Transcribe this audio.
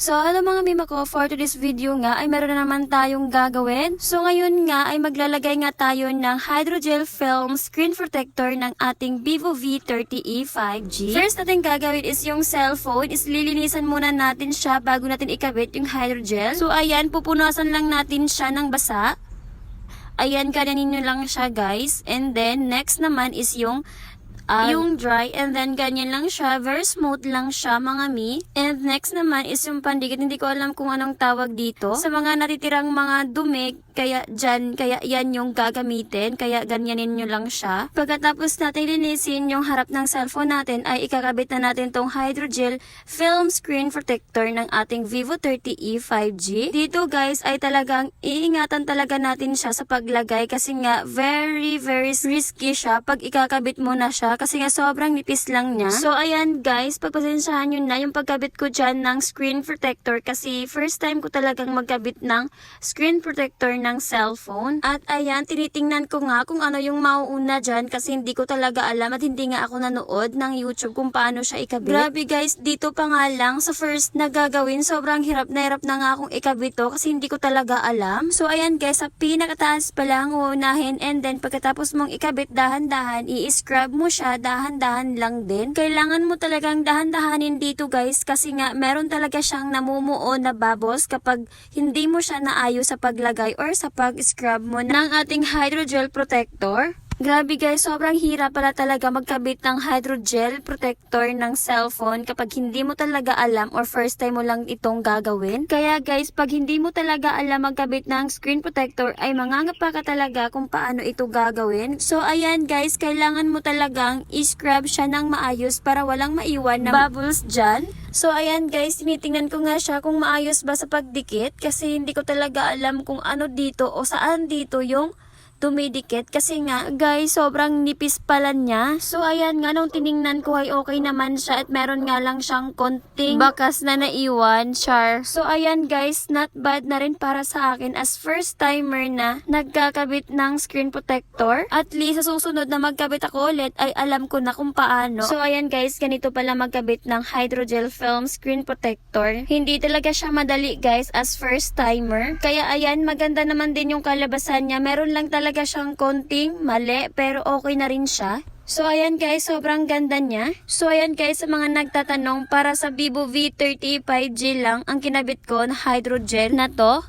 So, hello mga mima ko, for today's video nga ay meron na naman tayong gagawin. So, ngayon nga ay maglalagay nga tayo ng hydrogel film screen protector ng ating Vivo V30e 5G. First natin gagawin is yung cellphone, is lilinisan muna natin siya bago natin ikabit yung hydrogel. So, ayan, pupunasan lang natin siya ng basa. Ayan, kananin nyo lang siya guys. And then, next naman is yung ah, yung dry and then ganyan lang siya. Very smooth lang siya mga mi. And next naman is yung pandikit. Hindi ko alam kung anong tawag dito. Sa mga natitirang mga dumi, kaya dyan, kaya yan yung gagamitin. Kaya ganyanin nyo lang siya. Pagkatapos natin linisin yung harap ng cellphone natin, ay ikakabit na natin tong hydrogel film screen protector ng ating Vivo 30e 5G. Dito guys ay talagang iingatan talaga natin siya sa paglagay kasi nga very very risky siya pag ikakabit mo na siya kasi nga sobrang nipis lang niya. So ayan guys, pagpasensyahan nyo na yung pagkabit ko dyan ng screen protector kasi first time ko talagang magkabit ng screen protector ng cellphone. At ayan, tinitingnan ko nga kung ano yung mauuna dyan kasi hindi ko talaga alam at hindi nga ako nanood ng YouTube kung paano siya ikabit. Grabe guys, dito pa nga lang sa first na gagawin, sobrang hirap na hirap na nga akong ikabit to kasi hindi ko talaga alam. So ayan guys, sa pinakataas pa lang uunahin and then pagkatapos mong ikabit dahan-dahan, i-scrub mo siya dahan-dahan lang din. Kailangan mo talagang dahan-dahanin dito guys kasi nga meron talaga siyang namumuo na bubbles kapag hindi mo siya naayos sa paglagay or sa pag-scrub mo ng ating hydrogel protector. Grabe guys, sobrang hirap pala talaga magkabit ng hydrogel protector ng cellphone kapag hindi mo talaga alam or first time mo lang itong gagawin. Kaya guys, pag hindi mo talaga alam magkabit ng screen protector ay mangangapa ka talaga kung paano ito gagawin. So ayan guys, kailangan mo talagang i-scrub siya ng maayos para walang maiwan na bubbles dyan. So ayan guys, tinitingnan ko nga siya kung maayos ba sa pagdikit kasi hindi ko talaga alam kung ano dito o saan dito yung dumidikit kasi nga guys sobrang nipis pala niya. So ayan nga nung tiningnan ko ay okay naman siya at meron nga lang siyang konting bakas na naiwan char. So ayan guys not bad na rin para sa akin as first timer na nagkakabit ng screen protector. At least sa susunod na magkabit ako ulit ay alam ko na kung paano. So ayan guys ganito pala magkabit ng hydrogel film screen protector. Hindi talaga siya madali guys as first timer. Kaya ayan maganda naman din yung kalabasan niya. Meron lang talaga siyang konting mali pero okay na rin siya So ayan guys, sobrang ganda niya. So ayan guys, sa mga nagtatanong, para sa Vivo V30 5G lang ang kinabit ko na hydrogel na to.